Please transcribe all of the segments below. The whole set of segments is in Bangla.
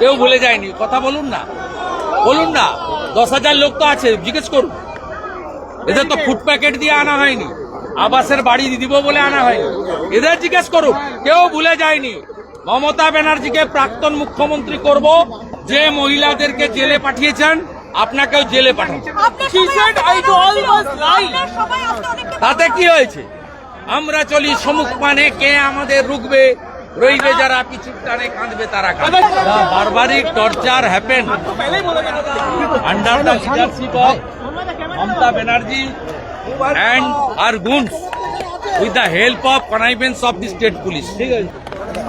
কেউ ভুলে যায়নি কথা বলুন না। বলুন না দশ হাজার লোক তো আছে জিজ্ঞেস করুন। এদের তো ফুড প্যাকেট দিয়ে আনা হয়নি আবাসের বাড়ি দিব বলে আনা হয়নি। এদের জিজ্ঞেস করুন কেউ ভুলে যায়নি। মমতা ব্যানার্জিকে প্রাক্তন মুখ্যমন্ত্রী করব যে মহিলাদেরকে জেলে পাঠিয়েছেন আপনাকেও জেলে অনেকটা তাতে কি হয়েছে? আমরা চলি সমুখ মানে কে আমাদের রুখবে? রইবে যারা পিছুর টানে কাঁদবে তারা কাঁদবে। Barbaric torture happen. Under the leadership of Mamata Banerjee and our goons with the help of connivance of the state police. ঠিক আছে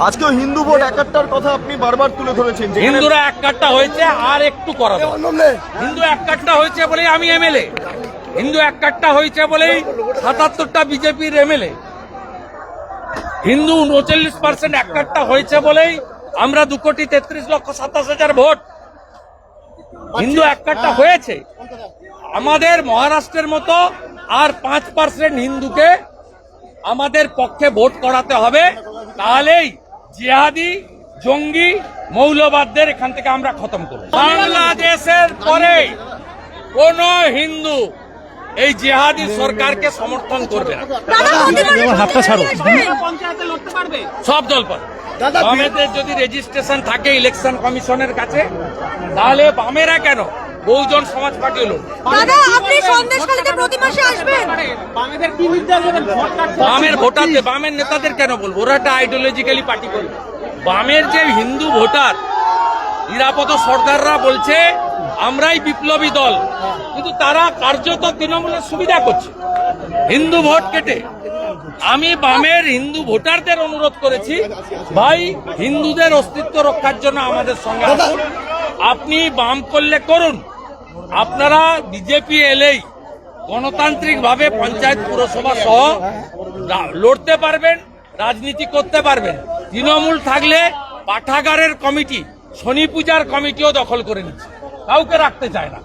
আজকেও হিন্দু ভোট একাত্তর কথা আপনি বারবার তুলে ধরেছেন হিন্দুরা এক কাটটা হয়েছে আর একটু করা। হিন্দু এক কাটটা হয়েছে বলেই আমি এমএলএ। হিন্দু এক কাটটা হয়েছে বলেই সাতাত্তরটা বিজেপির এমএলএ। হিন্দু উনচল্লিশ পার্সেন্ট এক কাটটা হয়েছে বলেই আমরা দু কোটি তেত্রিশ লক্ষ সাতাশ হাজার ভোট। হিন্দু এক কাটটা হয়েছে। আমাদের মহারাষ্ট্রের মতো আর পাঁচ পার্সেন্ট হিন্দুকে আমাদের পক্ষে ভোট করাতে হবে। তাহলেই জিহাদি, জঙ্গি, মৌলবাদদের এখান থেকে আমরা খতম করব। বাংলাদেশের পরে কোন হিন্দু এই জিহাদি সরকারকে সমর্থন করবে না। হাতটা ছাড়ো। সব দল পাবে বামেদের যদি রেজিস্ট্রেশন থাকে ইলেকশন কমিশনের কাছে তাহলে বামেরা কেন? বহুজন সমাজ পার্টি হলো দাদা আপনি সন্দেশখালীতে প্রতি মাসে আসবেন। বামের ভোটারদের বামের নেতাদের কেন বলব? ওরা একটা আইডিওলজিক্যালি পার্টি করবে। বামের যে হিন্দু ভোটার নিরাপদ সর্দাররা বলছে আমরাই বিপ্লবী দল। কিন্তু তারা কার্যত তৃণমূলের সুবিধা করছে। হিন্দু ভোট কেটে। আমি বামের হিন্দু ভোটারদের অনুরোধ করেছি, ভাই, হিন্দুদের অস্তিত্ব রক্ষার জন্য আমাদের সঙ্গে আপনি বাম করলে করুন। আপনারা বিজেপি এলেই গণতান্ত্রিক ভাবে পঞ্চায়েত, পুরসভা সহ লড়তে পারবেন, রাজনীতি করতে পারবেন। তৃণমূল থাকলে পাঠাগারের কমিটি, শনি পূজার কমিটিও দখল করে নিচ্ছে। কাউকে রাখতে চায় না।